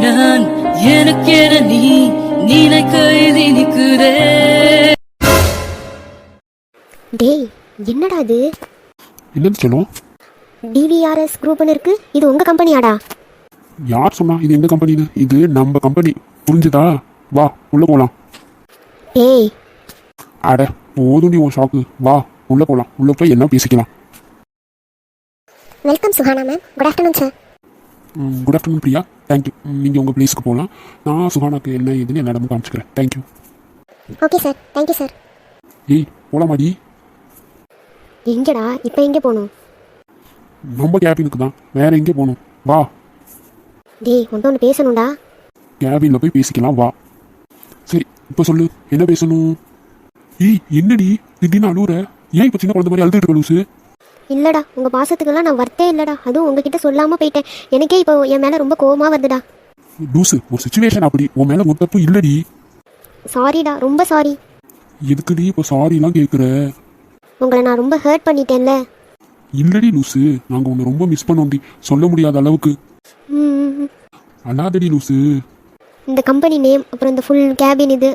நான் எனக்கென நீ நினைக்க எழுதி நிற்கிறே டேய் என்னடா இது? என்னன்னு சொல்லும் டிவிஆர்எஸ் குரூப்னு இருக்கு. இது உங்க கம்பெனியாடா? யார் சொன்னா இது எந்த கம்பெனின்னு? இது நம்ம கம்பெனி. புரிஞ்சுதா? வா உள்ள போலாம். டேய். அட போதுண்டி உன் ஷாக்கு வா உள்ள போலாம். உள்ள போய் என்ன பேசிக்கலாம்? Welcome Suhana ma'am good afternoon sir good afternoon Priya thank you நீங்கள் உங்கள் பிளேஸ்க்கு போகலாம் நான் சுகானாக்கு என்ன ஏதுன்னு எல்லா இடமும் காமிச்சிக்கிறேன். Thank you okay sir thank you sir ஏய் போலாமாடி? எங்கடா? இப்போ எங்கே போகணும்? நம்ம கேபினுக்கு தான். வேற எங்கே போகணும்? வா. டேய் ஒன்று ஒன்று பேசணும்டா. கேபினில் போய் பேசிக்கலாம் வா. சரி இப்போ சொல்லு. என்ன பேசணும்? ஏய் என்னடி? திடீர்னு அழுவுற. ஏன் இப்போ சின்ன குழந்தை மாதிரி அழுதுட்டு இருக்க லூசு? இல்லடா உங்க பாசத்துக்கெல்லாம் நான் வர்த்தே இல்லடா. அதுவும் உங்ககிட்ட சொல்லாம போயிட்டேன். எனக்கே இப்போ என் மேல ரொம்ப கோவமா வருதுடா. லூசு ஒரு சுச்சுவேஷன் அப்படி. உன் மேலே ஒரு தப்பு இல்லடி. சாரிடா ரொம்ப சாரி எதுக்குடி இப்போ சாரிலாம் கேட்குற உங்களை நான் ரொம்ப ஹர்ட் பண்ணிட்டேன்ல. இல்லடி லூசு நாங்கள் உன்னை ரொம்ப மிஸ் பண்ணோம்டி. சொல்ல முடியாத அளவுக்கு. ம். அழாதடி லூசு. இந்த கம்பெனி நேம் அப்புறம் இந்த ஃபுல் கேபின் இது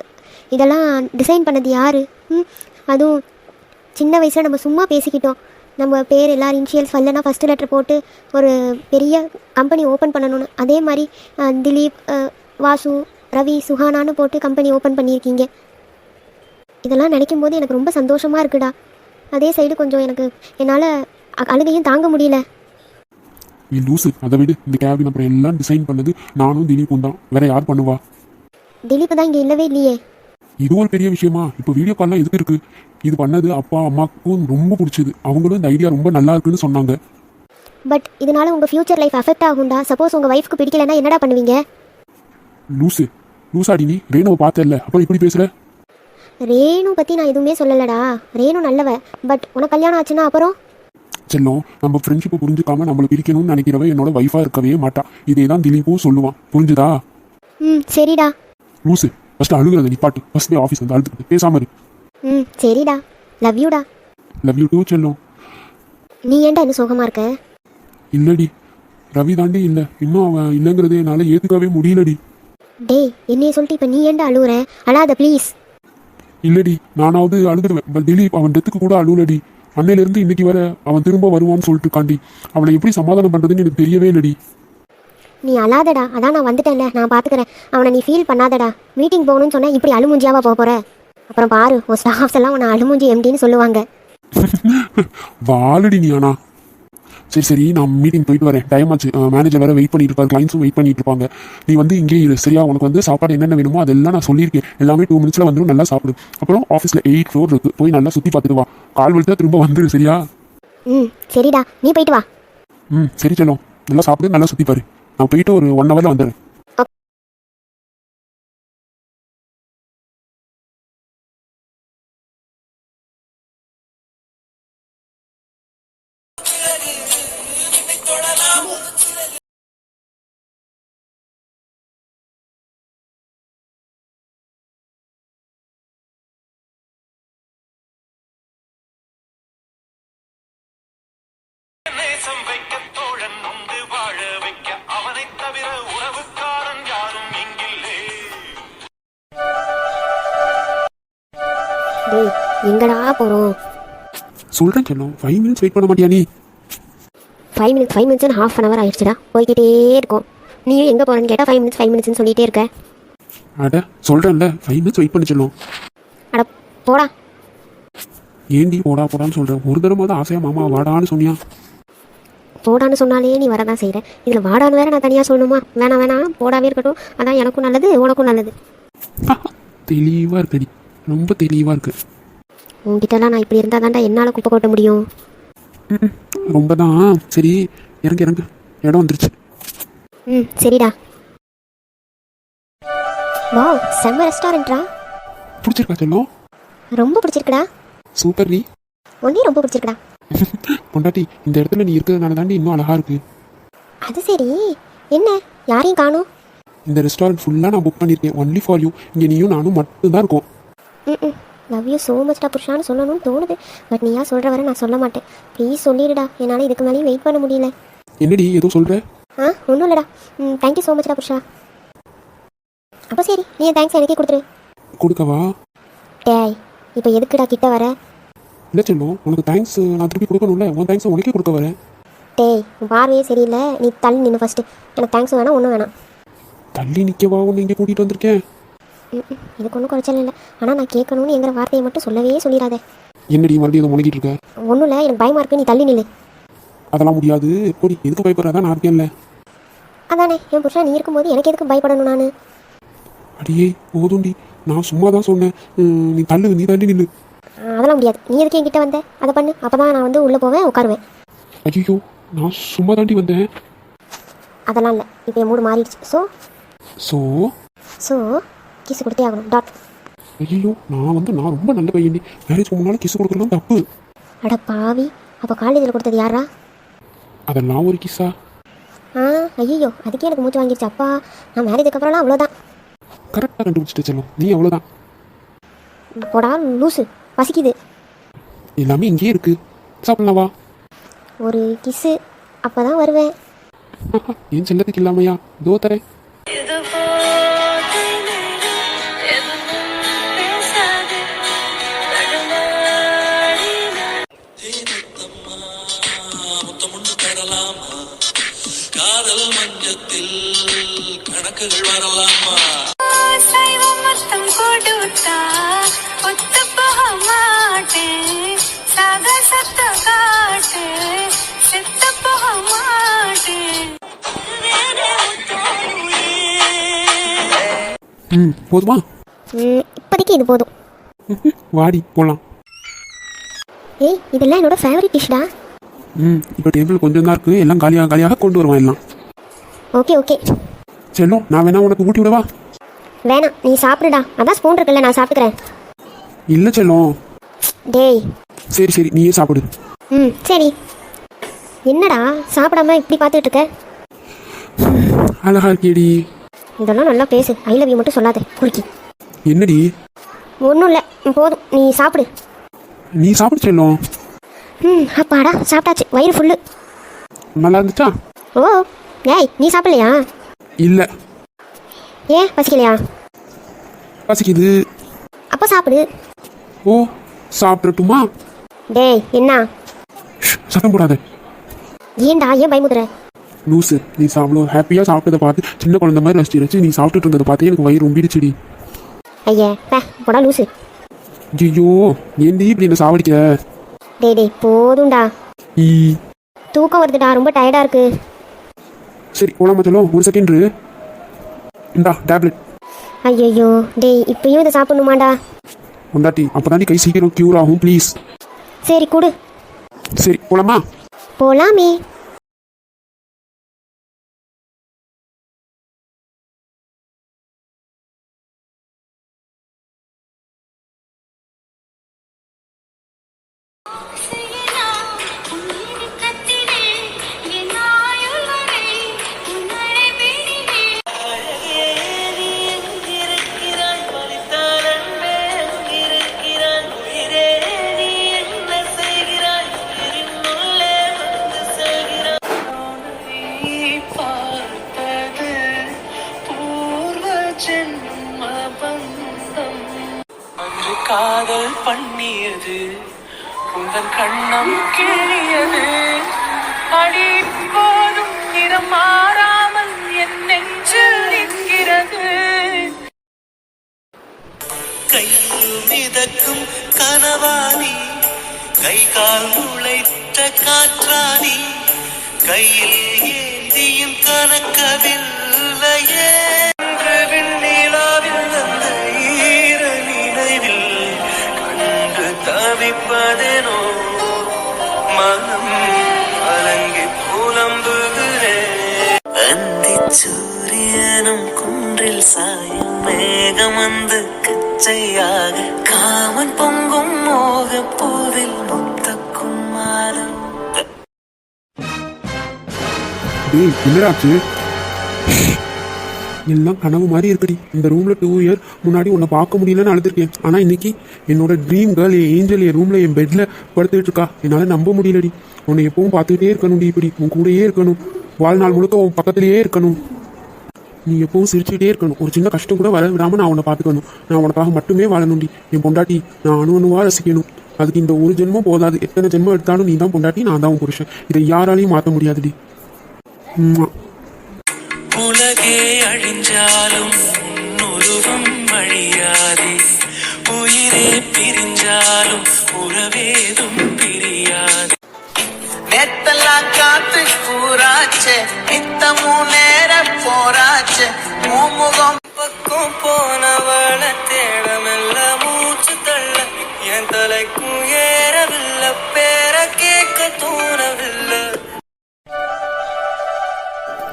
இதெல்லாம் டிசைன் பண்ணது யாரு? ம் அதுவும் சின்ன வயசில் நம்ம சும்மா பேசிக்கிட்டோம். நம்ம பேர் எல்லாரும் இனிஷியல்ஸ் வரலன்னா ஃபஸ்ட்டு லெட்டர் போட்டு ஒரு பெரிய கம்பெனி ஓப்பன் பண்ணணும்னு. அதே மாதிரி திலீப் வாசு ரவி சுஹானான்னு போட்டு கம்பெனி ஓப்பன் பண்ணியிருக்கீங்க. இதெல்லாம் நினைக்கும் போது எனக்கு ரொம்ப சந்தோஷமாக இருக்குடா. அதே சைடு கொஞ்சம் எனக்கு என்னால் அழுகையும் தாங்க முடியல. நீ லூசு அதை விடு. இந்த கேபின் அப்புறம் எல்லாம் டிசைன் பண்ணது நானும் திலீப்பும் தான். வேற யார் பண்ணுவா? திலீப் தான் இங்கே இல்லவே இல்லையே. இது ஒரு பெரிய விஷயமா? இப்போ வீடியோ கால்லாம் எதுக்கு இருக்கு? இது பண்ணது அப்பா அம்மாவுக்கும் ரொம்ப பிடிச்சது. அவங்களும் இந்த ஐடியா ரொம்ப நல்லா இருக்குன்னு சொன்னாங்க. பட் இதனால உங்கள் ஃப்யூச்சர் லைஃப் அஃபெக்ட் ஆகும்டா. சப்போஸ் உங்கள் ஒய்ஃப்க்கு பிடிக்கலன்னா என்னடா பண்ணுவீங்க? லூசு. லூசாடி நீ. ரேணுவை பார்த்தல அப்புறம் இப்படி பேசுற? ரேணு பற்றி நான் எதுவுமே சொல்லலடா. ரேணு நல்லவ. பட் உனக்கு கல்யாணம் ஆச்சுன்னா அப்புறம்? செல்லம் நம்ம ஃப்ரெண்ட்ஷிப்பை புரிஞ்சுக்காம நம்மளை பிரிக்கணும்னு நினைக்கிறவ என்னோட வைஃபா இருக்கவே மாட்டா. இதே தான் திலீப்பும் சொல்லுவான். புரிஞ்சுதா? ம் சரிடா. லூசு. ஃபர்ஸ்ட் அழுகுறத நிப்பாட்டு ஃபர்ஸ்ட் டே ஆஃபீஸ் வந்து அழுதுகிட்டு பேசாம இரு. ம் சரிடா. லவ் யூடா லவ் யூ டூ செல்லம். நீ ஏன்டா இன்னும் சோகமாக இருக்க? இல்லடி. ரவி தாண்டி இல்லை. இன்னும் அவன் இல்லைங்கிறதே என்னால் ஏற்றுக்கவே முடியலடி. டேய் என்னைய சொல்லிட்டு இப்போ நீ ஏன்டா அழுவுற? அழாத ப்ளீஸ் இல்லடி. நானாவது அழுதுடுவேன். பட் திலீப் அவன் டெத்துக்கு கூட அழுவலடி. அன்னையிலேருந்து இன்னைக்கு வர அவன் திரும்ப வருவான்னு சொல்லிட்டு காண்டி அவனை எப்படி சமாதானம் பண்ணுறதுன்னு எனக்கு தெரியவே இல்லடி. நீ அழாதடா. அதான் நான் வந்துட்டேன்ல. நான் பார்த்துக்கிறேன் அவனை நீ ஃபீல் பண்ணாதடா. மீட்டிங் போகணும்னு சொன்னா இப்படி அழுமுஞ்சியாவா போக போற? அப்புறம் பாரு உன் ஸ்டாஃப்ஸ் எல்லாம் உன்னை அழுமுஞ்சி எம்டின்னு சொல்லுவாங்க. வாழடி நீ ஆனா. சரி சரி நான் மீட்டிங் போயிட்டு வரேன். டைம் ஆச்சு. மேனேஜர் வேற வெயிட் பண்ணிட்டு இருப்பாரு கிளைண்ட்ஸும் வெயிட் பண்ணிட்டு இருப்பாங்க. நீ வந்து இங்கே இரு. சரியா உனக்கு வந்து சாப்பாடு என்னென்ன வேணுமோ அதெல்லாம் நான் சொல்லியிருக்கேன். எல்லாமே டூ மினிட்ஸ்ல வந்துடும் நல்லா சாப்பிடு. அப்புறம் ஆஃபீஸில் எயிட் ஃப்ளோர் இருக்கு. போய் நல்லா சுற்றி பார்த்துட்டு வா. கால் வலித்தா திரும்ப வந்துடு சரியா? ம் சரிடா. நீ போயிட்டு வா. ம் சரி செல்லம். நல்லா சாப்பிடு. நல்லா சுற்றி பாரு. நான் போயிட்டு ஒரு ஒன் ஹவரில் வந்துடுறேன். எங்கடா போகிறோம் சொல்கிறேன் செல்லம் ஃபைவ் மினிட்ஸ் வெயிட் பண்ண மாட்டியா நீ? Five minutes five minutes half an hour ஆயிடுச்சுடா. போய்கிட்டே இருக்கும். நீயும் எங்கே போகிறேன்னு கேட்டால் ஃபைவ் மினிட்ஸ் ஃபைவ் மினிட்ஸ்னு சொல்லிட்டே இருக்க. அட சொல்கிறேன்ல ஃபைவ் மினிட்ஸ் வெயிட் பண்ணி செல்லம். அட போடா. ஏண்டி போடா போடான்னு சொல்கிறேன் ஒரு தடவை தான் ஆசையா மாமா வாடான்னு சொன்னியா? போடான்னு சொன்னாலே நீ வரதான் செய்கிற இதில் வாடான்னு வேற நான் தனியாக சொல்லணுமா? வேணாம் வேணாம். போடாவே இருக்கட்டும். அதான் எனக்கும் நல்லது உனக்கும் நல்லது. தெளிவாக இருக்கடி ரொம்ப தெளிவாக இருக்கு. உன்கிட்டலாம் நான் இப்படி இருந்தால் தான்டா என்னால் குப்பை கொட்ட முடியும். ரொம்ப தான் சரி இறங்கு இறங்கு. இடம் வந்துருச்சு. ம் சரிடா. வாவ் செம்ம ரெஸ்டாரண்ட்ரா பிடிச்சிருக்கா செல்லம்? ரொம்ப பிடிச்சிருக்குடா. சூப்பர் நீ. உன்னையும் ரொம்ப பிடிச்சிருக்குடா. பொண்டாட்டி இந்த இடத்துல நீ இருக்கிறதுனால தாண்டி இன்னும் அழகா இருக்கு. அது சரி. என்ன? யாரையும் காணும்? இந்த ரெஸ்டாரண்ட் ஃபுல்லாக நான் புக் பண்ணியிருக்கேன் ஒன்லி ஃபார் யூ இங்கே நீயும் நானும் மட்டும்தான் இருக்கோம். ம் லவ் யூ ஸோ மச்டா புருஷான்னு சொல்லணும்னு தோணுது. பட் நீயா சொல்கிற வரை நான் சொல்ல மாட்டேன். ப்ளீஸ் சொல்லிடுடா. என்னால் இதுக்கு மேலேயும் வெயிட் பண்ண முடியல. என்னடி ஏதோ சொல்கிற ஆ ஒன்றும் இல்லைடா. ம் தேங்க்யூ ஸோ மச்டா புருஷா. அப்போ சரி நீ தேங்க்ஸ் எனக்கே கொடுத்துரு. கொடுக்கவா? டேய் இப்போ எதுக்குடா கிட்ட வர? இல்லை செல்லும் உனக்கு தேங்க்ஸ் நான் திருப்பி கொடுக்கணும்ல? உன் தேங்க்ஸ் உனக்கே கொடுக்க வரேன் டேய் உன் பார்வையே சரியில்லை. நீ தள்ளி நின்று ஃபஸ்ட்டு எனக்கு தேங்க்ஸ் வேணாம் ஒன்றும் வேணாம். தள்ளி நிற்கவா உன்னை இங்கே கூட்டிகிட்டு வந்திருக்கேன். இதுக்கு ஒன்றும் குறைச்சல் இல்லை. ஆனால் நான் கேட்கணும்னு எங்கிற வார்த்தையை மட்டும் சொல்லவே சொல்லிடாத. என்னடி மறுபடியும் இதை முழுகிட்டு இருக்க? ஒன்றும் இல்லை எனக்கு பயமாக இருக்கு நீ தள்ளி நில்லு. அதெல்லாம் முடியாது. கொடி எதுக்கு பயப்படுறதா நான் இருக்கேன்ல. அதானே என் புருஷன் நீ இருக்கும்போது எனக்கு எதுக்கு பயப்படணும் நான்? அடியே போதும்டி. நான் சும்மா தான் சொன்னேன் நீ தள்ளு நீ தள்ளி நில்லு. அதெல்லாம் முடியாது. நீ எதுக்கு என்கிட்ட வந்த? அதை பண்ணு. அப்போ தான் நான் வந்து உள்ளே போவேன் உட்காருவேன். ஐயோ நான் சும்மா தாண்டி வந்தேன். அதெல்லாம் இல்லை. இப்போ என் மூடு மாறிடுச்சு. ஸோ ஸோ ஸோ கிஸ் கொடுத்தே ஆகணும். டாட் ஐயோ நான் வந்து நான் ரொம்ப நல்ல பையன்டி. மேரேஜ்க்கு முன்னால் கிஸ் கொடுக்குறதுலாம் தப்பு. அட பாவி அப்போ காலேஜில் கொடுத்தது யாரா அதெல்லாம் ஒரு கிஸ்ஸா ஆ? ஐயோ அதுக்கே எனக்கு மூச்சு வாங்கிடுச்சு அப்பா நான் மேரேஜுக்கு அப்புறம்லாம் அவ்வளோதான் கரெக்டாக கண்டுபிடிச்சிட்டு செல்லும். நீ அவ்வளோதான் போடா லூசு. பசிக்குது. எல்லாமே இங்கேயே இருக்கு. சாப்பிடலாம் வா. ஒரு கிஸ்ஸு அப்போ தான் வருவேன் என் செல்லத்துக்கு இல்லாமையா? இதோ தரேன். முத்தமுண்டு தரலாமா காதல் மஞ்சத்தில் கணக்குகள் வரலாமா? சைவம் மொத்தம் கொடுத்தா ஒத்து போக மாட்டேன் சாக சத்த காட்டு. செத்து போக மாட்டேன் ம் போதுமா? இப்போதைக்கு இது போதும். வாடி போகலாம் ஏய் இதெல்லாம் என்னோட ஃபேவரட் டிஷ்டா ம் இப்போ டேபிள் கொஞ்சம் தான் இருக்குது எல்லாம் காலியாக காலியாக கொண்டு வருவான் எல்லாம். Okay okay. செல்லும் நான் வேணா உனக்கு ஊட்டி விடவா? வேணாம் நீ சாப்பிடுடா. அதான் ஸ்பூன் இருக்குல்ல நான் சாப்பிட்டுக்கிறேன். இல்லை செல்லம். டேய். சரி சரி நீயே சாப்பிடு. ம் சரி. என்னடா சாப்பிடாம இப்படி பார்த்துட்டு இருக்க? அழகா இருக்கேடி இதெல்லாம் நல்லா பேசு. ஐ லவ் யூ மட்டும் சொல்லாத குறுக்கி. என்னடி? ஒன்றும் இல்லை போதும். நீ சாப்பிடு. நீ சாப்பிடு செல்லும். ம் அப்பாடா சாப்பிட்டாச்சு. வயிறு ஃபுல்லு நல்லா இருந்துச்சா? ஓ ஏய் நீ சாப்பிடலையா? இல்லை. ஏன் பசிக்கலையா? பசிக்குது. அப்போ சாப்பிடு. ஓ சாப்பிடட்டுமா? டேய் என்ன? ஷ், சத்தம் போடாத. ஏன்டா ஏன் பயமுதுற லூசு நீ சாப்பிட ஹாப்பியாக சாப்பிட்டதை பார்த்து சின்ன குழந்தை மாதிரி ரசிச்சு ரசிச்சு நீ சாப்பிட்டுட்டு இருந்ததை பார்த்து எனக்கு வயிறு ரொம்பிடுச்சுடி ஐயே பே போடா லூசு. ஐயோ ஏன்டி இப்படி என்ன சாவடிக்க டேய் டேய் போதும்டா. தூக்கம் வருதுடா ரொம்ப டயர்டாக இருக்கு. சரி போலாமா செல்லும் ஒரு செகண்ட். இந்தா டேப்லெட் ஐயோ டேய் இப்பயும் இதை சாப்பிடணுமாடா? உண்டாட்டி அப்போ கை சீக்கிரம் க்யூர் ஆகும் ப்ளீஸ் சரி கொடு. சரி போலாமா? போலாமே. மிதக்கும் கனவாணி. கை கால் முளைத்த காற்றாணி. கையில் ஏந்தியும் கணக்கவில்லையே விண்ணிலாவில் அந்த ஈர நினைவில் கண்டு தவிப்பதெனோ. மனம் கலங்கி புலம்புகிறேன் அந்தி சூரியனும் குன்றில் சாயும் மேகம் வந்து கச்சையா காமன் பொங்கும் மோக டேய் என்னடாச்சு? எல்லாம் கனவு மாதிரி இருக்குடி. இந்த ரூம்ல டூ இயர் முன்னாடி உன்னை பார்க்க முடியலன்னு அழுதுருக்கேன். ஆனா இன்னைக்கு என்னோட ட்ரீம் கேர்ள் என் ஏஞ்சல் என் ரூம்ல என் பெட்ல படுத்துட்டு இருக்கா. என்னால நம்ப முடியலடி. உன்னை எப்பவும் பார்த்துக்கிட்டே இருக்கணும்டி இப்படி. உன் கூடயே இருக்கணும். வாழ்நாள் முழுக்க உன் பக்கத்திலேயே இருக்கணும். நீ எப்பவும் சிரிச்சுட்டே இருக்கணும். ஒரு சின்ன கஷ்டம் கூட வர விடாம நான் உன்னை பாத்துக்கணும் நான் உனக்காக மட்டுமே வாழணும்டி. என் பொண்டாட்டி நான் அணு அணுவா ரசிக்கணும். அதுக்கு இந்த ஒரு ஜென்மம் போதாது. எத்தனை ஜென்மம் எடுத்தாலும் நீ தான் பொண்டாட்டி நான் தான் உன் புருஷன். இதை யாராலையும் மாற்ற முடியாதுடி. உலகே அழிஞ்சாலும் உருவம் அழியாதே. உயிரே பிரிஞ்சாலும் உறவேதும் பிரியாது. நேத்தெல்லாம் காத்து கூறாச்சே நித்தமும் நேர போராச்சே. முகம் பக்கம் போனவள தேடமெல்ல மூச்சு தள்ள. என் தலைக்கும் ஏறவில்லை பேர கேட்க தோணவில்லை.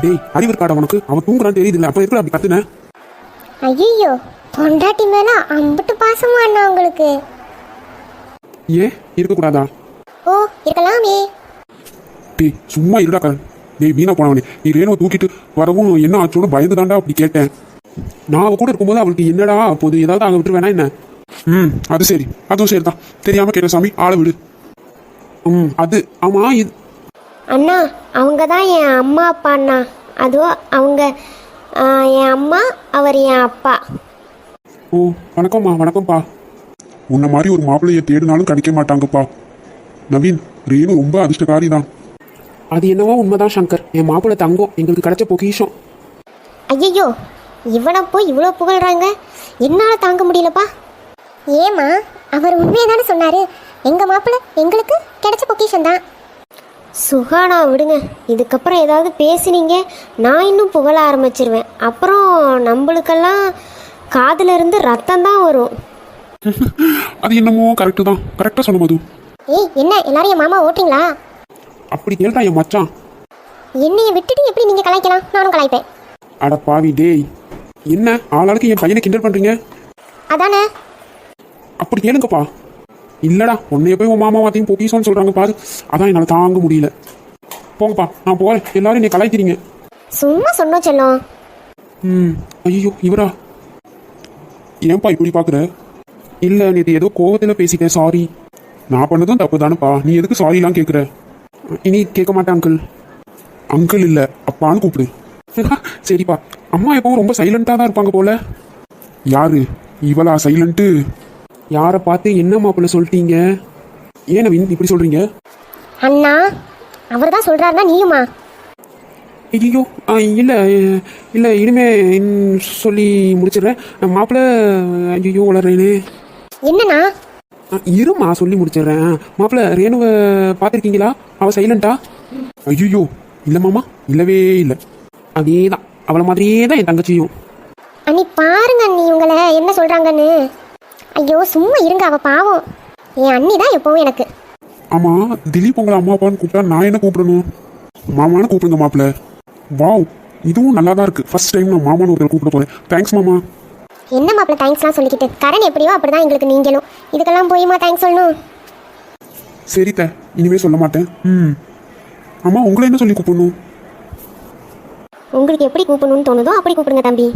டேய் அறிவு இருக்காடா உனக்கு? அவன் தூங்குறான்னு தெரியுதுல்ல அப்ப எதுக்கு அப்படி கத்துன? ஐயோ பொண்டாட்டி மேல அம்பிட்டு பாசமா அண்ணா உங்களுக்கு? ஏன்? இருக்கக்கூடாதா? ஓ இருக்கலாமே. டேய் சும்மா இருடா கரண் டேய் வீணா போனவனே. நீ ரேணுவை தூக்கிட்டு வரவும் என்ன ஆச்சோன்னு பயந்து தாண்டா அப்படி கேட்டேன். நான் அவ கூட இருக்கும்போது அவளுக்கு என்னடா போது ஏதாவது ஆக விட்டுருவேனா என்ன? ம் அது சரி. அதுவும் சரி தான் தெரியாம கேட்ட சாமி ஆளை விடு. ம் அது ஆமா இது. அண்ணா அவங்க தான் என் அம்மா அப்பா அண்ணா. அதுவும் அவங்க என் அம்மா அவர் என் அப்பா. ஓ வணக்கம்மா வணக்கம்ப்பா. உன்ன மாதிரி ஒரு மாப்பிள்ளைய தேடினாலும் கிடைக்க மாட்டாங்கப்பா. நவீன் ரேணு ரொம்ப அதிர்ஷ்டக்காரி தான் அது என்னவோ உண்மைதான் சங்கர். என் மாப்பிள்ளை தங்கம் எங்களுக்கு கிடைச்ச பொக்கிஷம். ஐயோ இவனை போய் இவ்வளோ புகழ்றாங்க? என்னால் தாங்க முடியலப்பா. ஏமா அவர் உண்மையை தானே சொன்னார்? எங்கள் மாப்பிள்ளை எங்களுக்கு கிடைச்ச பொக்கிஷன் தான். சுகானா விடுங்க. இதுக்கப்புறம் ஏதாவது பேசுனீங்க நான் இன்னும் புகழ ஆரம்பிச்சிருவேன். அப்புறம் நம்மளுக்கெல்லாம் காதுல இருந்து ரத்தம் தான் வரும். அது என்னமோ கரெக்டு தான். கரெக்டாக சொன்ன மது. ஏய் என்ன எல்லாரும் என் மாமா ஓட்டுறீங்களா? அப்படி கேள்றா என் மச்சான். என்னைய விட்டுட்டு எப்படி நீங்கள் கலாய்க்கலாம்? நானும் கலாய்ப்பேன். அட பாவி டேய் என்ன ஆளாளுக்கு என் பையனை கிண்டல் பண்றீங்க? அதானே? அப்படி கேளுங்கப்பா. இல்லடா உன்னைய போய் உன் மாமா வாத்தையும் பொக்கிசோன்னு சொல்றாங்க பாரு. அதான் என்னால் தாங்க முடியல. போங்கப்பா நான் போறேன். எல்லாரும் என்னை கலாய்க்கிறீங்க. சும்மா சொன்னோம் செல்லம். ம் ஐயோ இவரா? ஏன்பா இப்படி பார்க்குற இல்லை நேற்று ஏதோ கோவத்தில் பேசிட்டேன் சாரி. நான் பண்ணதும் தப்பு தானேப்பா நீ எதுக்கு சாரிலாம் கேட்குற இனி கேட்க மாட்டேன் அங்கிள் அங்கிள் இல்லை அப்பான்னு கூப்பிடு. சரிப்பா. அம்மா எப்பவும் ரொம்ப சைலண்ட்டாக தான் இருப்பாங்க போல. யாரு? இவளா சைலண்ட்டு யாரை பார்த்து என்ன மாப்பிள்ள சொல்லிட்டீங்க? ஏன் நவீன் இப்படி சொல்கிறீங்க அண்ணா அவர் தான் சொல்கிறாருன்னா நீயுமா ஐயோ இல்லை இல்லை இனிமே இன் சொல்லி முடிச்சிடுறேன். மாப்பிள்ள ஐயோ வளர்றேனே என்னண்ணா? இருமா சொல்லி முடிச்சிடுறேன். மாப்பிள்ள ரேணுவை பார்த்துருக்கீங்களா? அவ சைலண்டா ஐயோ இல்லை மாமா இல்லவே இல்லை. அதே தான் அவளை மாதிரியே தான் என் தங்கச்சியும். அண்ணி பாருங்க அண்ணி உங்களை என்ன சொல்கிறாங்கன்னு ஐயோ சும்மா இருங்க அவ பாவம். என் அண்ணி தான் எப்பவும் எனக்கு. ஆமாம் திலீப் உங்களை அம்மா அப்பான்னு கூப்பிட்டா நான் என்ன கூப்பிடணும்? மாமான்னு கூப்பிடுங்க மாப்பிள்ள வாவ் இதுவும் நல்லா தான் இருக்குது ஃபர்ஸ்ட் டைம் நான் மாமான்னு ஒருத்தர் கூப்பிட போகிறேன் தேங்க்ஸ் மாமா. என்ன மாப்பிள்ள தேங்க்ஸ்லாம் சொல்லிக்கிட்டு? கரண் எப்படியோ அப்படிதான் எங்களுக்கு நீங்களும். இதுக்கெல்லாம் போயுமா தேங்க்ஸ் சொல்லணும்? சரி த இனிமே சொல்ல மாட்டேன். ம். அம்மா உங்களை என்ன சொல்லி கூப்பிடணும்? உங்களுக்கு எப்படி கூப்பிடணும்னு தோணுதோ அப்படி கூப்பிடுங்க தம்பி.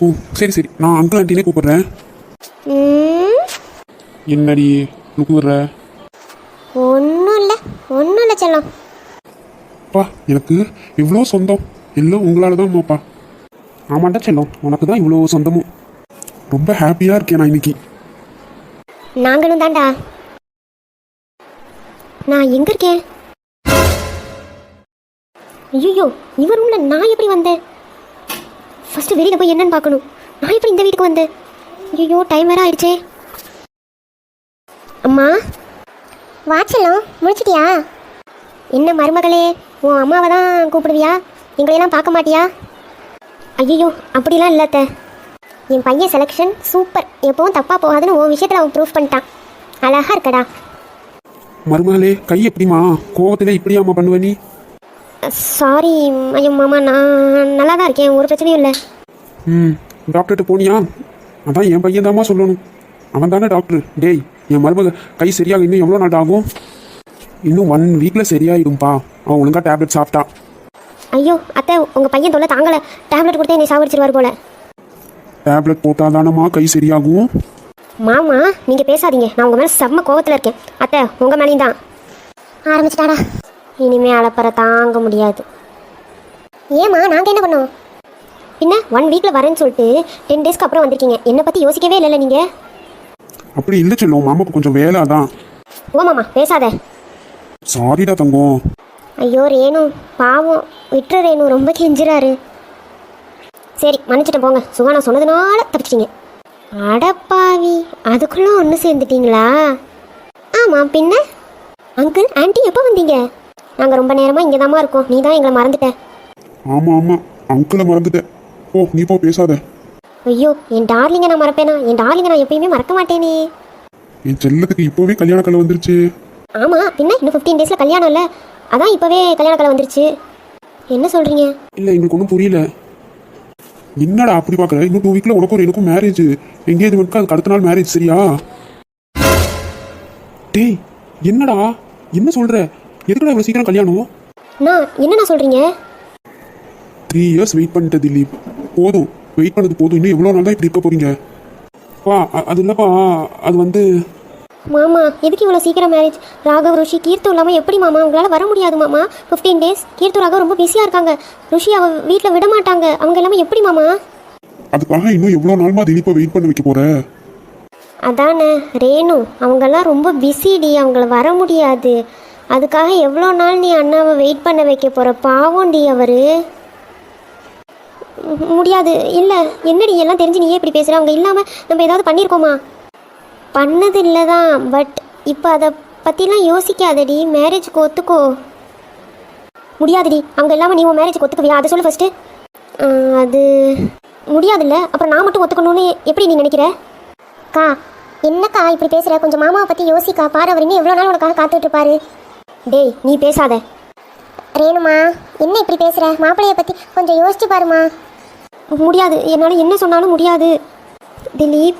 ஓ சரி சரி. நான் அங்கிள் ஆண்டினே கூப்பிடுறேன். ம். என்னடி கூப்பிடுற ஒன்றும் இல்லை ஒன்றும் இல்லை செல்லம். அப்பா எனக்கு இவ்வளோ சொந்தம். எல்லாம் உங்களால தான் அம்மாப்பா ஆமாண்டா செல்லம் உனக்கு தான் இவ்வளோ சொந்தமும். ரொம்ப ஹாப்பியாக இருக்கேன் நான் இன்னைக்கு. நாங்களும் தாண்டா நான் எங்க இருக்கேன்? ஐயோ இவர் ரூம்ல நான் எப்படி வந்தேன்? ஃபர்ஸ்ட் வெளியில போய் என்னன்னு பார்க்கணும். நான் எப்படி இந்த வீட்டுக்கு வந்தேன்? ஐயோ டைம் வேற ஆயிடுச்சே. அம்மா வாச்சலம் முடிச்சிட்டியா என்ன மருமகளே உன் அம்மாவை தான் கூப்பிடுவியா? எங்களையெல்லாம் பார்க்க மாட்டியா? ஐயோ அப்படிலாம் இல்லை அத்தை. என் பையன் செலெக்ஷன் சூப்பர் எப்பவும் தப்பாக போகாதுன்னு உன் விஷயத்தில் அவன் ப்ரூஃப் பண்ணிட்டான். அழகா இருக்கடா. மருமகளே கை எப்படிமா கோவத்தில் இப்படியாம்மா பண்ணுவ நீ? சாரி ஐயோ மாமா நான் நல்லா தான் இருக்கேன். ஒரு பிரச்சனையும் இல்லை. ம் டாக்டர்கிட்ட போனியா? அதான் என் பையன் தாம்மா சொல்லணும். அவன் தானே டாக்டர் டேய் என் மருமக கை சரியாக இன்னும் எவ்வளோ நாள் ஆகும்? இன்னும் ஒன் வீக்கில் சரியாயிடும்பா. அவன் ஒழுங்கா டேப்லெட் சாப்பிட்டா. ஐயோ அத்தை உங்கள் பையன் தொல்லை தாங்கலை. டேப்லெட் கொடுத்து என்னை சாவடிச்சிருவார் போல. டேப்லெட் போட்டால் தானம்மா கை சரியாகும்? மாமா நீங்கள் பேசாதீங்க. நான் உங்கள் மேலே செம்ம கோவத்தில் இருக்கேன். அத்தை உங்கள் மேலேயும் தான். ஆரம்பிச்சிட்டாடா. இனிமே அலப்பற தாங்க முடியாது. ஏம்மா நாங்கள் என்ன பண்ணோம்? பின்ன ஒன் வீக்கில் வரேன்னு சொல்லிட்டு டென் டேஸ்க்கு அப்புறம் வந்திருக்கீங்க. என்னை பற்றி யோசிக்கவே இல்லைல்ல நீங்கள் அப்படி இல்லை செல்லும் மாமாக்கு கொஞ்சம் வேலை அதான். ஓ மாமா பேசாத. சாரிடா தங்கம். ஐயோ ரேணு பாவம். விட்டுரு ரேணு ரொம்ப கெஞ்சுறாரு. சரி மன்னிச்சிட்டு போங்க. சுகானா சொன்னதுனால தப்பிச்சிட்டீங்க. அடப்பாவி அதுக்குள்ள ஒன்று சேர்ந்துட்டீங்களா? ஆமாம் பின்ன? அங்கிள் ஆன்ட்டி எப்போ வந்தீங்க? நாங்கள் ரொம்ப நேரமாக இங்கே தாம்மா இருக்கோம். நீ தான் எங்களை மறந்துட்ட. ஆமா ஆமா. அங்கிளை மறந்துட்டேன். ஓ நீ போ பேசாத. ஐயோ என் டார்லிங்கை நான் மறப்பேனா? என் டார்லிங்கை நான் எப்பயுமே மறக்க மாட்டேனே. என் செல்லத்துக்கு இப்போவே கல்யாண கலை வந்துருச்சு. ஆமாம் பின்ன? இன்னும் ஃபிஃப்டீன் டேஸில் கல்யாணம் இல்லை. அதான் இப்போவே கல்யாண கலை வந்துருச்சு. என்ன சொல்கிறீங்க இல்லை எங்களுக்கு ஒன்றும் புரியல. என்னடா அப்படி பார்க்குற இன்னும் டூ வீக்கில் உனக்கும் எனக்கும் மேரேஜ் எங்கேஜ்மெண்ட்க்கு அதுக்கு அடுத்த நாள் மேரேஜ் சரியா? டேய் என்னடா? என்ன சொல்ற? எதுக்குடா இவ்வளோ சீக்கிரம் கல்யாணம்? நான் என்னண்ணா சொல்கிறீங்க த்ரீ இயர்ஸ் வெயிட் பண்ணிட்ட திலீப். போதும். வெயிட் பண்ணது போதும். இன்னும் எவ்வளோ நாள் தான் இப்படி இருக்க போறீங்க? பா அது இல்லைப்பா. அது வந்து மாமா எதுக்கு இவ்வளோ சீக்கிரம் மேரேஜ் ராகவ் ருஷி கீர்த்து இல்லாமல் எப்படி மாமா? உங்களால் வர முடியாது மாமா. ஃபிஃப்டீன் டேஸ் கீர்த்து ராகவ் ரொம்ப பிஸியாக இருக்காங்க. ருஷி அவ வீட்டில் விட மாட்டாங்க. அவங்க எல்லாமே எப்படி மாமா? அதுக்காக இன்னும் எவ்வளோ நாளுமா திலீப்பை வெயிட் பண்ண வைக்க போற? அதானே ரேணு அவங்கெல்லாம் ரொம்ப பிஸிடி அவங்கள வர முடியாது. அதுக்காக எவ்வளோ நாள் நீ அண்ணாவை வெயிட் பண்ண வைக்க போகிற பாவம்டி அவர். முடியாது. இல்லை என்னடி எல்லாம் தெரிஞ்சு நீயே இப்படி பேசுகிற அவங்க இல்லாமல் நம்ம ஏதாவது பண்ணியிருக்கோமா பண்ணது இல்லை தான் பட் இப்போ அதை பற்றிலாம் யோசிக்காதடி மேரேஜுக்கு ஒத்துக்கோ. முடியாதுடி அவங்க இல்லாமல் நீ உன் மேரேஜுக்கு ஒத்துக்குவியா? அதை சொல்லு ஃபஸ்ட்டு அது முடியாதுல்ல அப்புறம் நான் மட்டும் ஒத்துக்கணும்னு எப்படி நீ நினைக்கிற? கா என்னக்கா இப்படி பேசுகிற கொஞ்சம் மாமாவை பற்றி யோசிக்கா பாரு அவர் இன்னும் எவ்வளோ நாள் உனக்காக காத்துட்டு இருப்பாரு டேய் நீ பேசாத. ரேணுமா என்ன இப்படி பேசுகிற மாப்பிள்ளைய பற்றி கொஞ்சம் யோசிச்சு பாருமா. முடியாது என்னால் என்ன சொன்னாலும் முடியாது. திலீப்